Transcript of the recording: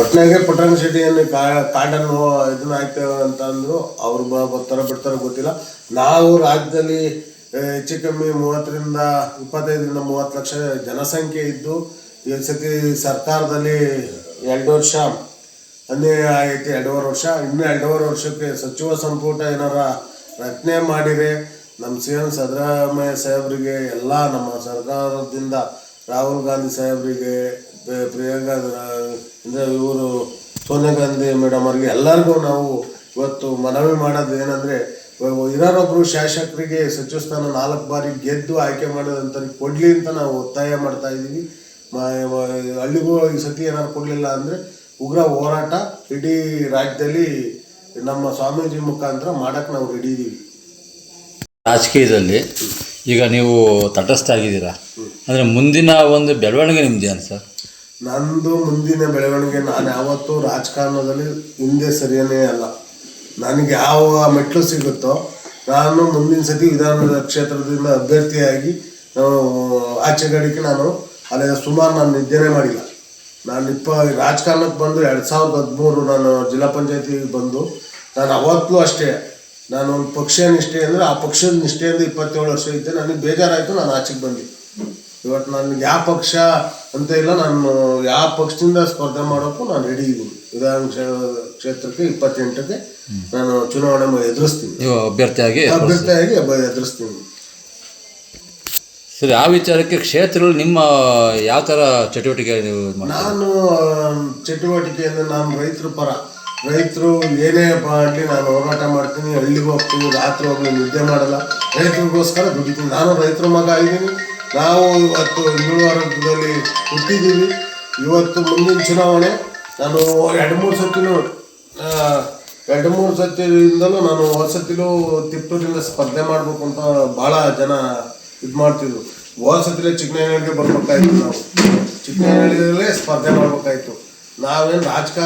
ಒಟ್ನಾಗೆ ಪಟ್ಟಣ ಶೆಟ್ಟಿಯನ್ನು ಕಾಡನ್ನು ಇದನ್ನ ಹಾಕ್ತೇವೆ ಅಂತ ಅಂದ್ರು, ಅವ್ರು ಬರ್ತಾರ ಬಿಡ್ತಾರ ಗೊತ್ತಿಲ್ಲ. ನಾವು ರಾಜ್ಯದಲ್ಲಿ ಹೆಚ್ಚು ಕಮ್ಮಿ ಮೂವತ್ತರಿಂದ ಇಪ್ಪತ್ತೈದರಿಂದ ಮೂವತ್ತು ಲಕ್ಷ ಜನಸಂಖ್ಯೆ ಇದ್ದು, ಈ ಸತಿ ಸರ್ಕಾರದಲ್ಲಿ ಎರಡು ವರ್ಷ ಅನ್ನೇ ಆಗೈತಿ ಎರಡೂವರೆ ವರ್ಷ. ಇನ್ನೂ ಎರಡೂವರೆ ವರ್ಷಕ್ಕೆ ಸಚಿವ ಸಂಪುಟ ಏನಾರ ರಚನೆ ಮಾಡಿದರೆ, ನಮ್ಮ ಸಿ ಎಂ ಸಿದ್ದರಾಮಯ್ಯ ಸಾಹೇಬರಿಗೆ, ಎಲ್ಲ ನಮ್ಮ ಸರ್ಕಾರದಿಂದ ರಾಹುಲ್ ಗಾಂಧಿ ಸಾಹೇಬರಿಗೆ ಪ್ರಿಯಾಂಕಾ ಅಂದರೆ ಇವರು ಸೋನಿಯಾ ಗಾಂಧಿ ಮೇಡಮ್ ಅವ್ರಿಗೆ ಎಲ್ಲರಿಗೂ ನಾವು ಇವತ್ತು ಮನವಿ ಮಾಡೋದು ಏನಂದರೆ ಇರೋರೊಬ್ಬರು ಶಾಸಕರಿಗೆ ಸಚಿವ ಸ್ಥಾನ ನಾಲ್ಕು ಬಾರಿ ಗೆದ್ದು ಆಯ್ಕೆ ಮಾಡೋದಂಥವ್ರಿಗೆ ಕೊಡಲಿ ಅಂತ ನಾವು ಒತ್ತಾಯ ಮಾಡ್ತಾ ಇದ್ದೀವಿ. ಹಳ್ಳಿಗೂ ಈ ಸತಿ ಏನಾದ್ರು ಕೊಡಲಿಲ್ಲ ಅಂದರೆ ಉಗ್ರ ಹೋರಾಟ ಇಡೀ ರಾಜ್ಯದಲ್ಲಿ ನಮ್ಮ ಸ್ವಾಮೀಜಿ ಮುಖಾಂತರ ಮಾಡಕ್ಕೆ ನಾವು ರೆಡಿ ಇದ್ದೀವಿ. ರಾಜಕೀಯದಲ್ಲಿ ಈಗ ನೀವು ತಟಸ್ಥ ಆಗಿದ್ದೀರಾ? ಅಂದರೆ ಮುಂದಿನ ಒಂದು ಬೆಳವಣಿಗೆ ನಿಮ್ದೇನು ಸರ್? ನಂದು ಮುಂದಿನ ಬೆಳವಣಿಗೆ ನಾನು ಯಾವತ್ತೂ ರಾಜಕಾರಣದಲ್ಲಿ ಹಿಂದೆ ಸರಿಯೇ ಅಲ್ಲ. ನನಗೆ ಯಾವ ಮೆಟ್ಲು ಸಿಗುತ್ತೋ ನಾನು ಮುಂದಿನ ಸತಿ ವಿಧಾನ ಕ್ಷೇತ್ರದಿಂದ ಅಭ್ಯರ್ಥಿಯಾಗಿ ನಾನು ಆಚೆಗಡಿಕೆ ನಾನು ಅಲ್ಲಿ ಸುಮಾರು ನಾನು ನಿದ್ದೆನೇ ಮಾಡಿಲ್ಲ. ನಾನು ಇಪ್ಪ, ರಾಜಕಾರಣಕ್ಕೆ ಬಂದು ಎರಡು ಸಾವಿರದ ಹದಿಮೂರು ನಾನು ಜಿಲ್ಲಾ ಪಂಚಾಯತಿಗೆ ಬಂದು, ನಾನು ಅವತ್ತೂ ಅಷ್ಟೇ, ನಾನು ಒಂದು ಪಕ್ಷ ನಿಷ್ಠೆ ಅಂದರೆ ಆ ಪಕ್ಷದ ನಿಷ್ಠೆಯಿಂದ ಇಪ್ಪತ್ತೇಳು ವರ್ಷ ಇದ್ದೆ, ನನಗೆ ಬೇಜಾರಾಯಿತು, ನಾನು ಆಚೆಗೆ ಬಂದೆ. ಇವತ್ತು ನನಗೆ ಯಾವ ಪಕ್ಷ ಅಂತ ಇಲ್ಲ ನಾನು ಯಾವ ಪಕ್ಷದಿಂದ ಸ್ಪರ್ಧೆ ಮಾಡೋಕ್ಕೂ ನಾನು ರೆಡಿ ಇದ್ದೀನಿ. ವಿಧಾನ ಕ್ಷೇತ್ರಕ್ಕೆ ಇಪ್ಪತ್ತೆಂಟಕ್ಕೆ ನಾನು ಚುನಾವಣೆ ಎದುರಿಸ್ತೀನಿ. ನೀವು ಅಭ್ಯರ್ಥಿಯಾಗಿ ಅಭ್ಯರ್ಥಿಯಾಗಿ ಅಭ- ಎದುರಿಸ್ತೀನಿ. ಸರಿ ಆ ವಿಚಾರಕ್ಕೆ ಕ್ಷೇತ್ರಗಳು ನಿಮ್ಮ ಯಾವ ಥರ ಚಟುವಟಿಕೆ ನೀವು ನಾನು ಚಟುವಟಿಕೆ ಚಟುವಟಿಕೆಯಿಂದ ನಾನು ರೈತರ ಪರ. ರೈತರು ಏನೇ ಮಾಡಲಿ ನಾನು ಹೋರಾಟ ಮಾಡ್ತೀನಿ ಹಳ್ಳಿಗೆ ಹೋಗ್ತೀನಿ ರಾತ್ರಿ ಹೋಗ್ಲಿ ನಿದ್ದೆ ಮಾಡಲ್ಲ. ರೈತರಿಗೋಸ್ಕರ ದುಡಿತೀನಿ. ನಾನು ರೈತರ ಮಗ ಆಗಿದ್ದೀನಿ. ನಾವು ಇವತ್ತು ಏಳು ವರ್ಗದಲ್ಲಿ ಹುಟ್ಟಿದ್ದೀವಿ. ಇವತ್ತು ಮುಂದಿನ ಚುನಾವಣೆ. ನಾನು ಎರಡು ಮೂರು ಸತಿನೂ ಎರಡು ಮೂರು ಸತಿಯಿಂದಲೂ ನಾನು ಹೊಸತಿಲೂ ತಿಪ್ಪೂರಿಂದ ಸ್ಪರ್ಧೆ ಮಾಡಬೇಕು ಅಂತ ಭಾಳ ಜನ ಇದು ಮಾಡ್ತಿದ್ರು. ಹೋದ್ಸತಿಲೇ ಚಿಕ್ಕನಹಳ್ಳಿಗೆ ಬರ್ಬೇಕಾಯ್ತು ನಾವು. ಚಿಕ್ಕನಹಳ್ಳಿಯಲ್ಲೇ ಸ್ಪರ್ಧೆ ಮಾಡಬೇಕಾಯ್ತು. ನಾವೇನು ರಾಜಕಾರಣ